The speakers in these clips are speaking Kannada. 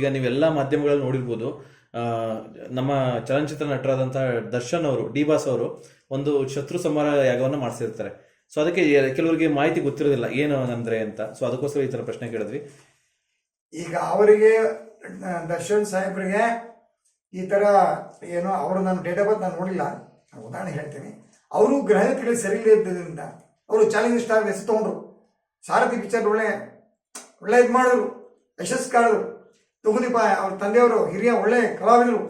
ಈಗ ನೀವೆಲ್ಲ ಮಾಧ್ಯಮಗಳಲ್ಲಿ ನೋಡಿರ್ಬೋದು ನಮ್ಮ ಚಲನಚಿತ್ರ ನಟರಾದಂತಹ ದರ್ಶನ್ ಅವರು ಡಿ ಬಾಸ್ ಅವರು ಒಂದು ಶತ್ರು ಸಂಹಾರ ಯಾಗವನ್ನು ಮಾಡಿಸಿರ್ತಾರೆ. ಸೊ ಅದಕ್ಕೆ ಕೆಲವರಿಗೆ ಮಾಹಿತಿ ಗೊತ್ತಿರೋದಿಲ್ಲ, ಏನು ಅಂದ್ರೆ ಅಂತ. ಸೊ ಅದಕ್ಕೋಸ್ಕರ ಈ ತರ ಪ್ರಶ್ನೆ ಕೇಳಿದ್ವಿ. ಈಗ ಅವರಿಗೆ ದರ್ಶನ್ ಸಾಹೇಬ್ರಿಗೆ ಈ ಥರ ಏನು, ಅವರು ನನ್ನ ಡೇಟ್ ಆಫ್ ಬರ್ತ್ ನಾನು ನೋಡಿಲ್ಲ. ನಾನು ಉದಾಹರಣೆ ಹೇಳ್ತೀನಿ. ಅವರು ಗ್ರಹಣತೆಗಳು ಸರಿ ಇದ್ದರಿಂದ ಅವರು ಚಾಲೆಂಜ್ ಸ್ಟಾರ್ ಹೆಸರು ತೊಗೊಂಡ್ರು ಸಾರಥಿ ಪಿಕ್ಚರ್ ಒಳ್ಳೆ ಒಳ್ಳೆ ಇದು ಮಾಡಿದ್ರು. ಯಶಸ್ಸು ತುಗುದೀಪ ಅವ್ರ ತಂದೆಯವರು ಹಿರಿಯ ಒಳ್ಳೆ ಕಲಾವಿದರು.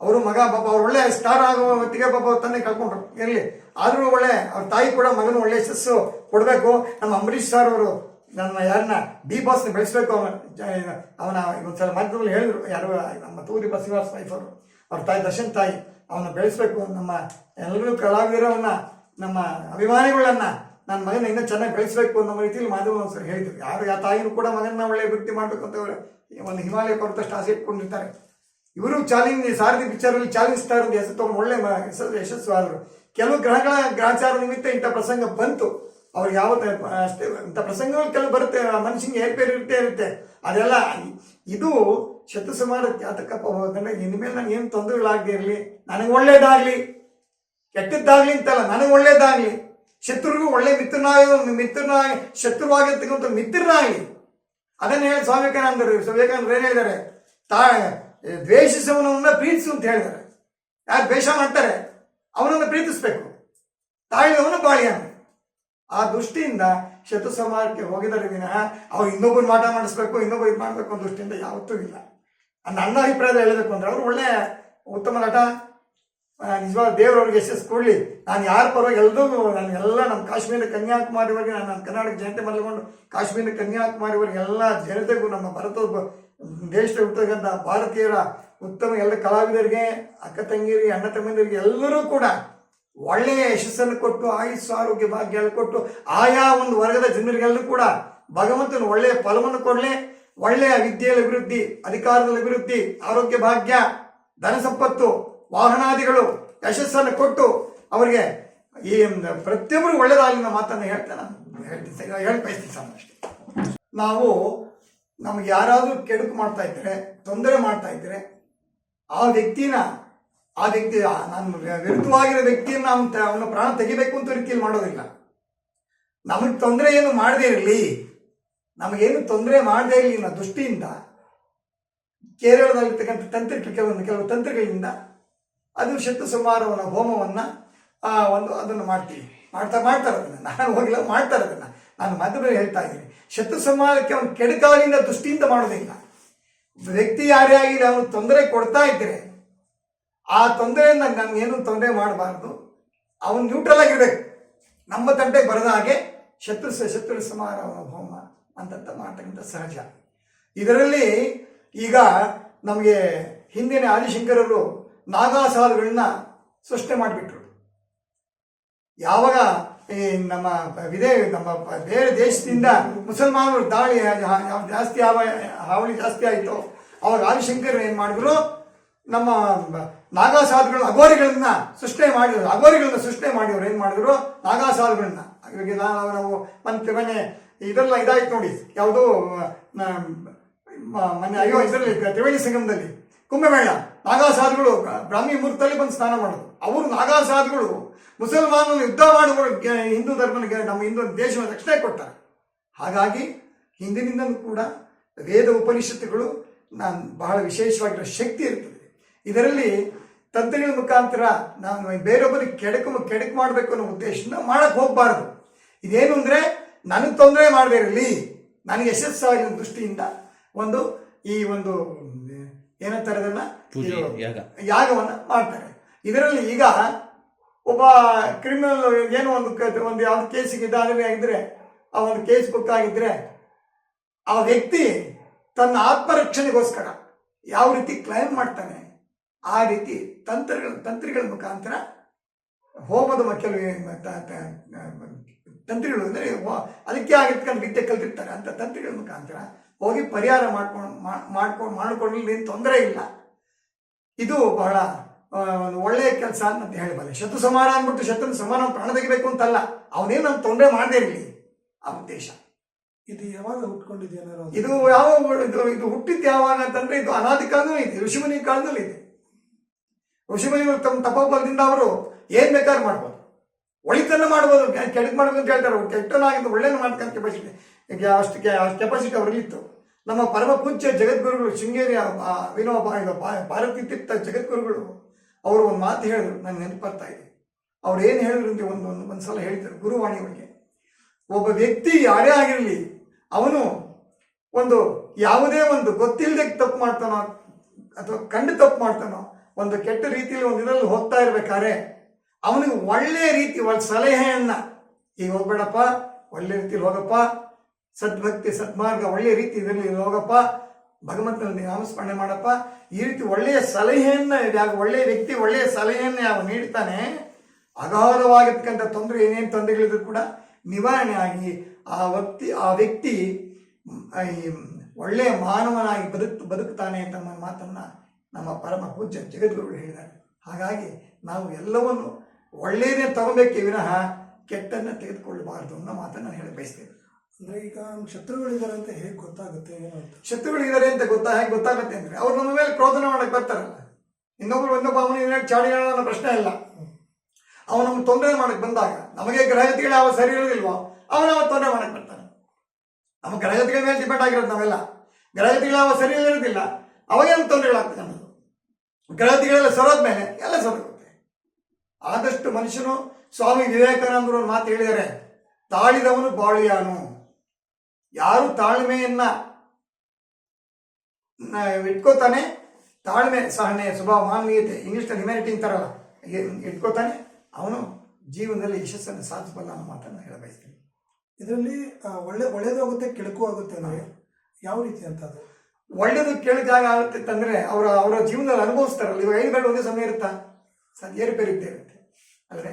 ಅವರು ಮಗ, ಪಾಪ, ಅವ್ರು ಒಳ್ಳೆ ಸ್ಟಾರ್ ಆಗುವ ಹೊತ್ತಿಗೆ ಪಾಪ ಅವ್ರ ತಂದೆ ಕಳ್ಕೊಂಡ್ರು ಇರಲಿ. ಆದರೂ ಒಳ್ಳೆ, ಅವ್ರ ತಾಯಿ ಕೂಡ ಮಗನ ಒಳ್ಳೆ ಯಶಸ್ಸು ಕೊಡಬೇಕು. ನಮ್ಮ ಅಂಬರೀಷ್ ಸರ್ ಅವರು ನನ್ನ ಯಾರನ್ನ ಬಿ ಬಾಸ್ನ ಬೆಳೆಸಬೇಕು. ಅವನ ಅವನ ಒಂದ್ಸಲ ಮಾಧ್ಯಮದಲ್ಲಿ ಹೇಳಿದ್ರು, ಯಾರು, ನಮ್ಮ ತೂರಿ ಬಸವರಾಜ್ ವೈಫ್ ಅವರು ಅವ್ರ ತಾಯಿ ದರ್ಶನ್ ತಾಯಿ, ಅವನ್ನ ಬೆಳೆಸಬೇಕು. ನಮ್ಮ ಎಲ್ಲರೂ ಕಲಾವಿದರವನ್ನ ನಮ್ಮ ಅಭಿಮಾನಿಗಳನ್ನ ನನ್ನ ಮಗನ ಇನ್ನೂ ಚೆನ್ನಾಗಿ ಬೆಳೆಸಬೇಕು ಅನ್ನೋ ರೀತಿಯಲ್ಲಿ ಮಾಧ್ಯಮ ಸರಿ ಹೇಳಿದ್ರು. ಯಾರು ಆ ತಾಯಿನೂ ಕೂಡ ಮಗನ ಒಳ್ಳೆ ವೃತ್ತಿ ಮಾಡಬೇಕು ಅಂತ ಅವ್ರು ಒಂದು ಹಿಮಾಲಯ ಪರ್ವತಷ್ಟು ಆಸೆ ಇಟ್ಕೊಂಡಿರ್ತಾರೆ. ಇವರು ಚಾಲೆಂಜ್ ಸಾರಥಿ ಪಿಕ್ಚರಲ್ಲಿ ಸ್ಟಾರ್ ಅಂತ ಹೆಸರು ತಗೊಂಡು ಒಳ್ಳೆ ಹೆಸರು ಯಶಸ್ಸು ಆದರು. ಕೆಲವು ಗ್ರಹಗಳ ಗ್ರಹಚಾರ ನಿಮಿತ್ತ ಇಂಥ ಪ್ರಸಂಗ ಬಂತು. ಅವ್ರಿಗೆ ಯಾವ ಅಷ್ಟೇ ಇಂಥ ಪ್ರಸಂಗಗಳು ಕೆಲವು ಬರುತ್ತೆ. ಮನುಷ್ಯನಿಗೆ ಏರ್ಪೇರು ಇರುತ್ತೆ ಇರುತ್ತೆ. ಅದೆಲ್ಲ ಇದು ಶತ್ರು ಸಮಾರ ಜಾತಕಪ್ಪ ಹೋದ್ರೆ ಇನ್ಮೇಲೆ ನನಗೆ ಏನು ತೊಂದರೆಗಳಾಗದೇ ಇರಲಿ. ನನಗೆ ಒಳ್ಳೇದಾಗಲಿ. ಕೆಟ್ಟದ್ದಾಗಲಿ ಅಂತಲ್ಲ, ನನಗೆ ಒಳ್ಳೇದಾಗ್ಲಿ. ಶತ್ರುಗೂ ಒಳ್ಳೆ ಮಿತ್ರನಾಗಿ ಮಿತ್ರನಾಗಿ ಶತ್ರುವಾಗಿರ್ತಕ್ಕಂಥ ಮಿತ್ರನಾಗಿ. ಅದನ್ನು ಹೇಳಿ ಸ್ವಾಮಿ ವಿವೇಕಾನಂದರು. ವಿವೇಕಾನಂದರು ಏನು ಹೇಳಿದ್ದಾರೆ? ತಾ ದ್ವೇಷಿಸುವವನನ್ನ ಪ್ರೀತಿಸು ಅಂತ ಹೇಳಿದ್ದಾರೆ. ಯಾರು ದ್ವೇಷ ಮಾಡ್ತಾರೆ? ಅವನನ್ನು ಪ್ರೀತಿಸ್ಬೇಕು. ತಾಳಿದವನು ಬಾಳಿಯನು ಆ ದೃಷ್ಟಿಯಿಂದ ಶತ್ರು ಸಮಾಜಕ್ಕೆ ಹೋಗಿದರೆ ವಿನಃ ಅವ್ರು ಇನ್ನೊಬ್ಬರು ಮಾಟ ಮಾಡಿಸ್ಬೇಕು ಇನ್ನೊಬ್ಬರು ಇದು ಮಾಡಬೇಕು ಅನ್ನೋ ದೃಷ್ಟಿಯಿಂದ ಯಾವತ್ತೂ ಇಲ್ಲ. ನನ್ನ ಅಭಿಪ್ರಾಯದಲ್ಲಿ ಹೇಳಬೇಕು ಅಂದ್ರೆ ಅವರು ಒಳ್ಳೆ ಉತ್ತಮ ನಟ ನಿಜವಾದ ದೇವರವ್ರಿಗೆ ಯಶಸ್ಸು ಕೊಡಲಿ. ನಾನು ಯಾರ ಪರವಾಗಿ ಎಲ್ಲದೂ ನಾನು ಎಲ್ಲ ನಮ್ಮ ಕಾಶ್ಮೀರ ಕನ್ಯಾಕುಮಾರಿವರೆಗೆ ನಾನು ನಮ್ಮ ಕರ್ನಾಟಕ ಜನತೆ ಮೊದಲುಕೊಂಡು ಕಾಶ್ಮೀರ ಕನ್ಯಾಕುಮಾರಿವರೆಗೆ ಎಲ್ಲ ಜನತೆಗೂ ನಮ್ಮ ಭಾರತ ದೇಶದ ಹುಟ್ಟತಕ್ಕಂಥ ಭಾರತೀಯರ ಉತ್ತಮ ಎಲ್ಲ ಕಲಾವಿದರಿಗೆ, ಅಕ್ಕ ತಂಗಿಯರಿಗೆ, ಅಣ್ಣ ತಮ್ಮಂದಿರಿಗೆ ಎಲ್ಲರೂ ಕೂಡ ಒಳ್ಳೆಯ ಯಶಸ್ಸನ್ನು ಕೊಟ್ಟು, ಆಯುಸ್ಸು, ಆರೋಗ್ಯ, ಭಾಗ್ಯ ಕೊಟ್ಟು, ಆಯಾ ಒಂದು ವರ್ಗದ ಜನರಿಗೆಲ್ಲರೂ ಕೂಡ ಭಗವಂತನ ಒಳ್ಳೆಯ ಫಲವನ್ನು ಕೊಡಲಿ. ಒಳ್ಳೆಯ ವಿದ್ಯೆಯಲ್ಲಿ ಅಭಿವೃದ್ಧಿ, ಅಧಿಕಾರದಲ್ಲಿ ಅಭಿವೃದ್ಧಿ, ಆರೋಗ್ಯ, ಭಾಗ್ಯ, ಧನ ಸಂಪತ್ತು ವಾಹನಾದಿಗಳು ಯಶಸ್ಸನ್ನು ಕೊಟ್ಟು ಅವರಿಗೆ ಈ ಪ್ರತಿಯೊಬ್ಬರು ಒಳ್ಳೆಯದಾಗಲಿ ಅನ್ನೋ ಮಾತನ್ನು ಹೇಳ್ತೇನೆ ಹೇಳ್ತೀನಿ ಹೇಳಿ ಬಯಸ್ತೀನಿ ಸರ್ ಅಷ್ಟೇ. ನಾವು ನಮ್ಗೆ ಯಾರಾದರೂ ಕೆಡುಕು ಮಾಡ್ತಾ ಇದ್ರೆ, ತೊಂದರೆ ಮಾಡ್ತಾ ಇದ್ರೆ, ಆ ವ್ಯಕ್ತಿನ, ಆ ವ್ಯಕ್ತಿ ನಾನು ವಿರುದ್ಧವಾಗಿರೋ ವ್ಯಕ್ತಿಯನ್ನು ಅವನ ಅವನ ಪ್ರಾಣ ತೆಗಿಬೇಕು ಅಂತ ರೀತಿಯಲ್ಲಿ ಮಾಡೋದಿಲ್ಲ. ನಮಗೆ ತೊಂದರೆ ಏನು ಮಾಡದೇ ಇರಲಿ. ನಮಗೇನು ತೊಂದರೆ ಮಾಡದೇ ಇರಲಿ ನನ್ನ ದೃಷ್ಟಿಯಿಂದ, ಕೇರಳದಲ್ಲಿರ್ತಕ್ಕಂಥ ತಂತ್ರಿಕ ಕೆಲವೊಂದು, ಕೆಲವು ತಂತ್ರಗಳಿಂದ ಅದು ಸಂಹಾರವನ್ನ ಹೋಮವನ್ನ ಆ, ಒಂದು ಅದನ್ನು ಮಾಡ್ತೀವಿ ಮಾಡ್ತಾ ಮಾಡ್ತಾರೆ ಅದನ್ನ ನಾನು ಹೋಗಿಲ್ಲ ಮಾಡ್ತಾರೆ ಅದನ್ನ ನಾನು ಮಾಧ್ಯಮದಲ್ಲಿ ಹೇಳ್ತಾ ಇದ್ದೀನಿ. ಶತ್ರು ಸಂಹಾರಕ್ಕೆ ಅವನು ಕೆಡಕಾಲಿನ ದೃಷ್ಟಿಯಿಂದ ಮಾಡೋದಿಲ್ಲ. ವ್ಯಕ್ತಿ ಯಾರೇ ಆಗಿಲ್ಲ ಅವನು ತೊಂದರೆ ಕೊಡ್ತಾ ಇದ್ದರೆ ಆ ತೊಂದರೆಯಿಂದ ನನ್ಗೇನು ತೊಂದರೆ ಮಾಡಬಾರ್ದು. ಅವನು ನ್ಯೂಟ್ರಲ್ ಆಗಿರ್ಬೇಕು. ನಮ್ಮ ತಂಟೆಗೆ ಬರದ ಹಾಗೆ ಶತ್ರು ಶತ್ರು ಸಮಾರ ಹೋಮ ಅಂತಂತ ಮಾಡ್ತಕ್ಕಂಥ ಸಹಜ. ಇದರಲ್ಲಿ ಈಗ ನಮಗೆ ಹಿಂದಿನ ಆದಿಶಂಕರರು ನಾಗಾಸಾಲುಗಳನ್ನ ಸೃಷ್ಟಿ ಮಾಡಿಬಿಟ್ರು. ಯಾವಾಗ ಈ ನಮ್ಮ ವಿದೇ ನಮ್ಮ ಬೇರೆ ದೇಶದಿಂದ ಮುಸಲ್ಮಾನರು ದಾಳಿ ಜಾಸ್ತಿ ಯಾವ ಹಾವಳಿ ಜಾಸ್ತಿ ಆಯಿತು, ಅವಾಗ ಆದಿಶಂಕರ್ ಏನು ಮಾಡಿದ್ರು? ನಮ್ಮ ನಾಗಾಸಾಲುಗಳ ಅಗೋರಿಗಳನ್ನ ಸೃಷ್ಟಿ ಮಾಡಿದ್ರು ಅಗೋರಿಗಳನ್ನ ಸೃಷ್ಟಿ ಮಾಡಿದ್ರು ಏನು ಮಾಡಿದ್ರು? ನಾಗಾಸಾಲುಗಳನ್ನ. ಇವಾಗ ನಾವು ನಾವು ಮತ್ತೆ ಮನೆ ಇದೆಲ್ಲ ಇದಾಯ್ತು ನೋಡಿ. ಯಾವುದು ಮನೆ ಅಯ್ಯೋ, ಇದರಲ್ಲಿ ತ್ರಿವೇಣಿ ಸಂಗಮದಲ್ಲಿ. ಕುಂಭಮೇಳ. ನಾಗಾಸಾಧುಗಳು ಬ್ರಾಹ್ಮಿ ಮುಹೂರ್ತದಲ್ಲಿ ಬಂದು ಸ್ನಾನ ಮಾಡೋದು. ಅವರು ನಾಗಾಸಾಧುಗಳು ಮುಸಲ್ಮಾನರು ಯುದ್ಧ ಮಾಡುವ ಹಿಂದೂ ಧರ್ಮನಿಗೆ ನಮ್ಮ ಹಿಂದೂ ದೇಶವನ್ನು ರಕ್ಷಣೆ ಕೊಟ್ಟಾರೆ ಹಾಗಾಗಿ ಹಿಂದಿನಿಂದಲೂ ಕೂಡ ವೇದ ಉಪನಿಷತ್ತುಗಳು ನಾನು ಬಹಳ ವಿಶೇಷವಾಗಿರೋ ಶಕ್ತಿ ಇರ್ತದೆ. ಇದರಲ್ಲಿ ತಂತ್ರಗಳ ಮುಖಾಂತರ ನಾನು ಬೇರೊಬ್ಬರಿಗೆ ಕೆಡಕು ಕೆಡಕು ಮಾಡಬೇಕು ಅನ್ನೋ ಉದ್ದೇಶದಿಂದ ಮಾಡಕ್ಕೆ ಹೋಗಬಾರ್ದು. ಇದೇನು ಅಂದರೆ ನನಗೆ ತೊಂದರೆ ಮಾಡದೇ ಇರಲಿ ನನಗೆ ಯಶಸ್ಸಾಗಿ ದೃಷ್ಟಿಯಿಂದ ಒಂದು ಈ ಒಂದು ಏನಂತಾರೆ ಅದನ್ನ. ಯಾಗವನ್ನು ಮಾಡ್ತಾರೆ. ಇದರಲ್ಲಿ ಈಗ ಒಬ್ಬ ಕ್ರಿಮಿನಲ್ ಏನೋ ಒಂದು ಒಂದು ಯಾವ್ದು ಕೇಸಿಗೆ ಇದಾಗಲಿ ಆಗಿದ್ರೆ ಆ ಒಂದು ಕೇಸ್ ಬುಕ್ ಆಗಿದ್ರೆ ಆ ವ್ಯಕ್ತಿ ತನ್ನ ಆತ್ಮರಕ್ಷಣೆಗೋಸ್ಕರ ಯಾವ ರೀತಿ ಕ್ಲೈಮ್ ಮಾಡ್ತಾನೆ ಆ ರೀತಿ ತಂತ್ರಗಳ ತಂತ್ರಿಗಳ ಮುಖಾಂತರ ಹೋಮದ ಮಕ್ಕಳು ಕೆಲವು ತಂತ್ರಿಗಳು ಅಂದರೆ ಅದಕ್ಕೆ ಆಗಿರ್ತಕ್ಕಂಥ ವಿದ್ಯೆ ಕಲ್ತಿರ್ತಾರೆ. ಅಂತ ತಂತ್ರಿಗಳ ಮುಖಾಂತರ ಹೋಗಿ ಪರಿಹಾರ ಮಾಡ್ಕೊಂಡು ಮಾಡ್ಕೊಂಡು ಮಾಡಿಕೊಳ್ಳಲಿ ಏನು ತೊಂದರೆ ಇಲ್ಲ. ಇದು ಬಹಳ ಒಂದು ಒಳ್ಳೆಯ ಕೆಲಸ ಅಂತ ಹೇಳಬಲ್ಲ. ಶತ್ರು ಸಮಾನ ಅಂದ್ಬಿಟ್ಟು ಶತ್ರು ಸಮಾನ ಪ್ರಾಣ ತೆಗಿಬೇಕು ಅಂತಲ್ಲ ಅವನೇನು ನಮ್ಮ ತೊಂದರೆ ಮಾಡದೇ ಇರಲಿ ಆ ಉದ್ದೇಶ. ಇದು ಯಾವಾಗ ಹುಟ್ಕೊಂಡಿದೆ ಏನಾರು ಇದು ಯಾವ ಇದು ಇದು ಹುಟ್ಟಿದ್ದು ಯಾವಾಗ ಅಂತಂದ್ರೆ ಇದು ಅನಾದಿ ಕಾಲದಲ್ಲೂ ಇದೆ ಋಷಿಮುನಿ ಕಾಲದಲ್ಲಿ ಇದೆ. ಋಷಿಮುನಿಗಳು ತಮ್ಮ ತಪೋಬಲದಿಂದ ಅವರು ಏನ್ ಬೇಕಾದ್ರೂ ಮಾಡ್ಬೋದು. ಒಳಿತನ್ನ ಮಾಡ್ಬೋದು ಕೆಡಿದ ಮಾಡೋದು ಮಾಡ್ಬೇಕು ಅಂತ ಹೇಳ್ತಾರೆ ಕೆಟ್ಟನಾಗಿದ್ದು ಒಳ್ಳೆಯ ಮಾಡ್ಕೊಂತ ಕೆಪಾಸಿಟಿ ಅಷ್ಟು ಕೆಪಾಸಿಟಿ ಅವ್ರಿಗೆ ಇತ್ತು ನಮ್ಮ ಪರಮ ಪೂಜ್ಯ ಜಗದ್ಗುರುಗಳು ಶೃಂಗೇರಿಯ ವಿನೋಬ ಭಾರತಿ ತೀರ್ಥ ಜಗದ್ಗುರುಗಳು, ಅವರು ಒಂದು ಮಾತು ಹೇಳಿದ್ರು ನಂಗೆ ನೆನಪು ಬರ್ತಾ ಇದೆ. ಅವ್ರು ಏನು ಹೇಳಿದ್ರು ಅಂತ ಒಂದು ಒಂದು ಸಲ ಹೇಳಿದ್ರು ಗುರುವಾಣಿ ಅವರಿಗೆ. ಒಬ್ಬ ವ್ಯಕ್ತಿ ಯಾರೇ ಆಗಿರಲಿ, ಅವನು ಒಂದು ಯಾವುದೇ ಒಂದು ಗೊತ್ತಿಲ್ಲದೆ ತಪ್ಪು ಮಾಡ್ತಾನೋ, ಅಥವಾ ಕಂಡು ತಪ್ಪು ಮಾಡ್ತಾನೋ, ಒಂದು ಕೆಟ್ಟ ರೀತಿಯಲ್ಲಿ ಒಂದು ಇದರಲ್ಲಿ ಹೋಗ್ತಾ ಇರ್ಬೇಕಾದ್ರೆ, ಅವನಿಗೆ ಒಳ್ಳೆ ರೀತಿ, ಒಳ್ಳೆ ಸಲಹೆಯನ್ನ, ಈಗ ಹೋಗ್ಬೇಡಪ್ಪ, ಒಳ್ಳೆ ರೀತಿಯಲ್ಲಿ ಹೋಗಪ್ಪ ಸದ್ಭಕ್ತಿ, ಸದ್ಮಾರ್ಗ ಒಳ್ಳೆಯ ರೀತಿ ಇದರಲ್ಲಿ ಹೋಗಪ್ಪ. ಭಗವಂತನಲ್ಲಿ ನಾಮಸ್ಮರಣೆ ಮಾಡಪ್ಪ. ಈ ರೀತಿ ಒಳ್ಳೆಯ ಸಲಹೆಯನ್ನ ಯಾವ ಒಳ್ಳೆಯ ವ್ಯಕ್ತಿ ಒಳ್ಳೆಯ ಸಲಹೆಯನ್ನು ಯಾವ ನೀಡ್ತಾನೆ. ಅಗಾಧವಾಗಿರ್ತಕ್ಕಂಥ ತೊಂದರೆ ಏನೇನು ತೊಂದರೆಗಳಿದ್ರು ಕೂಡ ನಿವಾರಣೆ ಆಗಿ ಆ ವ್ಯಕ್ತಿ ಆ ವ್ಯಕ್ತಿ ಒಳ್ಳೆಯ ಮಾನವನಾಗಿ ಬದುಕು, ಬದುಕ್ತಾನೆ ಅಂತ ಮಾತನ್ನು ಮಾತನ್ನ ನಮ್ಮ ಪರಮ ಪೂಜ್ಯ ಜಗದ್ಗುರುಗಳು ಹೇಳಿದ್ದಾರೆ. ಹಾಗಾಗಿ ನಾವು ಎಲ್ಲವನ್ನು ಒಳ್ಳೆಯದೇ ತಗೋಬೇಕೇ ವಿನಃ ಕೆಟ್ಟನ್ನ ತೆಗೆದುಕೊಳ್ಳಬಾರದು ಅನ್ನೋ ಮಾತನ್ನು ನಾನು ಹೇಳಿ ಬಯಸ್ತೇನೆ. ಅಂದ್ರೆ ಈಗ ಶತ್ರುಗಳಿದ್ದಾರೆ ಅಂತ ಹೇಗೆ ಗೊತ್ತಾಗುತ್ತೆ ಏನು ಅಂತ. ಶತ್ರುಗಳಿದ್ದಾರೆ ಅಂತ ಗೊತ್ತಾ, ಹೇಗೆ ಗೊತ್ತಾಗುತ್ತೆ ಅಂದ್ರೆ ಅವ್ರು ನಮ್ಮ ಮೇಲೆ ಕ್ರೋಧನ ಮಾಡಕ್ ಬರ್ತಾರಲ್ಲ. ಇನ್ನೊಬ್ರು ಇನ್ನೊಬ್ಬ ಅವನಿಗೆ ಚಾಡಿ ಅನ್ನೋ ಪ್ರಶ್ನೆ ಇಲ್ಲ. ಅವನು ನಮ್ಗೆ ತೊಂದರೆ ಮಾಡಕ್ ಬಂದಾಗ, ನಮಗೆ ಗ್ರಹಗತಿಗಳು ಯಾವ ಸರಿ ಇರೋದಿಲ್ವೋ ಅವನು ಅವ ತೊಂದರೆ ಮಾಡಕ್ ಬರ್ತಾನೆ. ನಮ್ಮ ಗ್ರಹಗತಿಗಳ ಮೇಲೆ ಡಿಪೆಂಡ್ ಆಗಿರೋದು ನಾವೆಲ್ಲ. ಗ್ರಹಗತಿಗಳು ಯಾವ ಸರಿ ಇರೋದಿಲ್ಲ ಅವಾಗೇನು ತೊಂದರೆಗಳಾಗ್ತದೆ ತೊಂದರೆಗಳಾಗ್ತದೆ ಗ್ರಹತಿಗಳೆಲ್ಲ ಗ್ರಹಗತಿಗಳೆಲ್ಲ ಸರೋದ್ಮೇಲೆ ಎಲ್ಲ ಸರೋಗುತ್ತೆ. ಆದಷ್ಟು ಮನುಷ್ಯನು ಸ್ವಾಮಿ ವಿವೇಕಾನಂದರು ಮಾತು ಹೇಳಿದರೆ ತಾಳಿದವನು ಬಾಳಿಯಾನು. ಯಾರು ತಾಳ್ಮೆಯನ್ನ ಇಟ್ಕೋತಾನೆ ತಾಳ್ಮೆ ಸಹನೆ ಸ್ವಭಾವ ಮಾನವೀಯತೆ ಇಂಗ್ಲಿಷ್ ಹ್ಯುಮ್ಯಾನಿಟಿ ಅಂತಾರಲ್ಲ ಇಟ್ಕೋತಾನೆ ಅವನು ಜೀವನದಲ್ಲಿ ಯಶಸ್ಸನ್ನು ಸಾಧಿಸಬಲ್ಲ ಅನ್ನೋ ಮಾತನ್ನು ಹೇಳ ಬಯಸ್ತೀನಿ ಇದರಲ್ಲಿ ಒಳ್ಳೆ ಒಳ್ಳೇದು ಆಗುತ್ತೆ ಕೆಳಕು ಆಗುತ್ತೆ ಅಂದ್ರೆ ಯಾವ ರೀತಿ ಅಂತ ಅದು? ಒಳ್ಳೇದು ಕೇಳಿದಾಗ ಆಗುತ್ತೆ ಅಂತಂದ್ರೆ ಅವರ ಅವರ ಜೀವನದಲ್ಲಿ ಅನುಭವಿಸ್ತಾರಲ್ಲ ಇವಾಗ ಐದು ಗಂಟೆ ಒಂದೇ ಸಮಯ ಇರುತ್ತಾ? ಸರ್ ಏರುಪೇರು ಇದ್ದೇ ಇರುತ್ತೆ. ಅಲ್ವೇ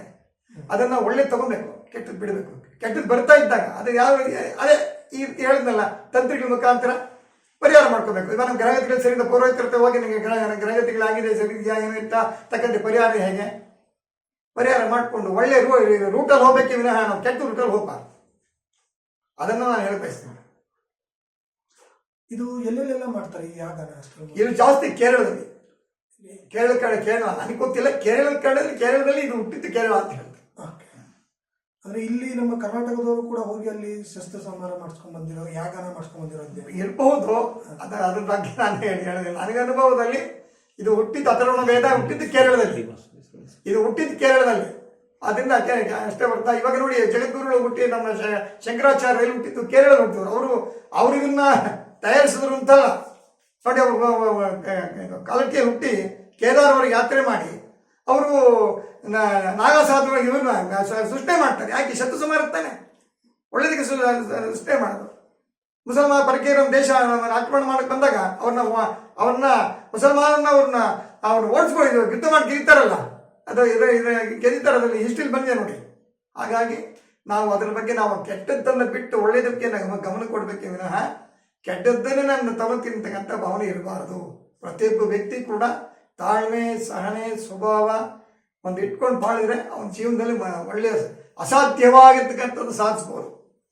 ಅದನ್ನ ಒಳ್ಳೆ ತಗೋಬೇಕು ಕೆಟ್ಟದ್ದು ಬಿಡಬೇಕು. ಕೆಟ್ಟದ್ದು ಬರ್ತಾ ಇದ್ದಾಗ ಅದು ಯಾವ ಅದೇ ಈ ರೀತಿ ಹೇಳಿದ್ನಲ್ಲ ತಂತ್ರಿಗಳ ಮುಖಾಂತರ ಪರಿಹಾರ ಮಾಡ್ಕೋಬೇಕು. ಇವಾಗ ನಮ್ಮ ಗ್ರಹಗತಿಗಳು ಸರಿಯಿಂದ ಪೌರೋಹಿತ್ಯತೆ ಹೋಗಿ ನಿಮಗೆ ಗ್ರಹ ಗ್ರಹಗತಿಗಳಾಗಿದೆ ಸರಿ ಇದೆಯಾ ಏನು ಇರ್ತಾ ತಕ್ಕಂತೆ ಪರಿಹಾರ ಹೇಗೆ? ಪರಿಹಾರ ಮಾಡಿಕೊಂಡು ಒಳ್ಳೆ ರೂ ರೂಟಲ್ಲಿ ಹೋಗ್ಬೇಕೆ ವಿನಃ ನಾವು ಕೆಟ್ಟ ರೂಟಲ್ಲಿ ಹೋಗ್ಬಾರ್ದು. ಅದನ್ನು ನಾನು ಹೇಳಿ ಬಯಸ್ತೀನಿ. ಇದು ಎಲ್ಲೆಲ್ಲೆಲ್ಲ ಮಾಡ್ತಾರೆ ಈ ಯಾಗನ ಅಷ್ಟು ಇದು ಜಾಸ್ತಿ ಕೇರಳದಲ್ಲಿ. ಕೇರಳ ಕಡೆ ಕೇರಳ ನನಗೆ ಗೊತ್ತಿಲ್ಲ. ಕೇರಳದ ಕಡೆ ಕೇರಳದಲ್ಲಿ ಇದು ಹುಟ್ಟಿದ್ದು ಕೇರಳ ಅಂತ ಓಕೆ ಅಂದ್ರೆ ಇಲ್ಲಿ ನಮ್ಮ ಕರ್ನಾಟಕದವರು ಕೂಡ ಹೋಗಿ ಅಲ್ಲಿ ಶಸ್ತ್ರ ಸಂಹಾರ ಮಾಡಿಸ್ಕೊಂಡ್ ಬಂದಿರೋ ಯಾಗನ ಮಾಡ್ಸ್ಕೊಂಡ್ ಬಂದಿರೋ ಇರಬಹುದು ಅದರ ಅದ್ರ ಬಗ್ಗೆ ನಾನು ಹೇಳಿ ನನಗೆ ಅನುಭವದಲ್ಲಿ ಇದು ಹುಟ್ಟಿದ್ದು ಅಥರ್ವಣ ವೇದ ಹುಟ್ಟಿದ್ದು ಕೇರಳದಲ್ಲಿ ಇದು ಹುಟ್ಟಿದ್ದು ಕೇರಳದಲ್ಲಿ ಅದರಿಂದ ಅಷ್ಟೇ ಬರ್ತಾ ಇವಾಗ ನೋಡಿ ಜಗದ್ಗುರುಗಳು ಹುಟ್ಟಿ ನಮ್ಮ ಶ- ಶಂಕರಾಚಾರ್ಯರು ಹುಟ್ಟಿದ್ದು ಕೇರಳ ಹುಟ್ಟಿದ್ರು ಅವರು ಅವರು ಇದನ್ನ ತಯಾರಿಸಿದ್ರು ಅಂತಲ್ಲ ನೋಡಿ ಕಾಲಕ್ಕೆ ಹುಟ್ಟಿ ಕೇದಾರ್ ಅವ್ರಿಗೆ ಯಾತ್ರೆ ಮಾಡಿ ಅವರು ನಾಗಸಾಧು ಇವ್ರನ್ನ ಸೃಷ್ಟಿ ಮಾಡ್ತಾರೆ. ಯಾಕೆ? ಶತ್ರು ಸುಮಾರುತ್ತಾನೆ ಒಳ್ಳೇದಕ್ಕೆ ಸು- ಸೃಷ್ಟಿ ಮಾಡೋದು. ಮುಸಲ್ಮಾನ ಪರಕೀಯರ ದೇಶ ಆಕ್ರಮಣ ಮಾಡಕ್ಕೆ ಬಂದಾಗ ಅವ್ರನ್ನ ಅವ್ರನ್ನ ಮುಸಲ್ಮಾನನ್ನ ಅವ್ರನ್ನ ಅವ್ರನ್ನ ಓಡಿಸ್ಕೊಂಡು ಯುದ್ಧ ಮಾಡಿ ಗೆಲ್ತಾರಲ್ಲ ಅದು ಇದರ ಇದು ಗೆದಿತಾರೆ ಅದರಲ್ಲಿ ಹಿಸ್ಟ್ರಿಲಿ ಬಂದಿದೆ ನೋಡಿ ಹಾಗಾಗಿ ನಾವು ಅದರ ಬಗ್ಗೆ ನಾವು ಕೆಟ್ಟದ್ದನ್ನು ಬಿಟ್ಟು ಒಳ್ಳೇದಕ್ಕೆ ನಾವು ಗಮನ ಕೊಡಬೇಕೆ ವಿನಃ ಕೆಟ್ಟದ್ದನ್ನೇ ನನ್ನ ತಗೋತೀನಿ ಅಂತಕ್ಕಂಥ ಭಾವನೆ ಇರಬಾರದು. ಪ್ರತಿಯೊಬ್ಬ ವ್ಯಕ್ತಿ ಕೂಡ ತಾಳ್ಮೆ ಸಹನೆ ಸ್ವಭಾವ ಒಂದು ಇಟ್ಕೊಂಡು ಬಾಳಿದ್ರೆ ಅವನ ಜೀವನದಲ್ಲಿ ಒಳ್ಳೆಯ ಅಸಾಧ್ಯವಾಗಿರ್ತಕ್ಕಂಥದ್ದು ಸಾಧಿಸ್ಬೋದು.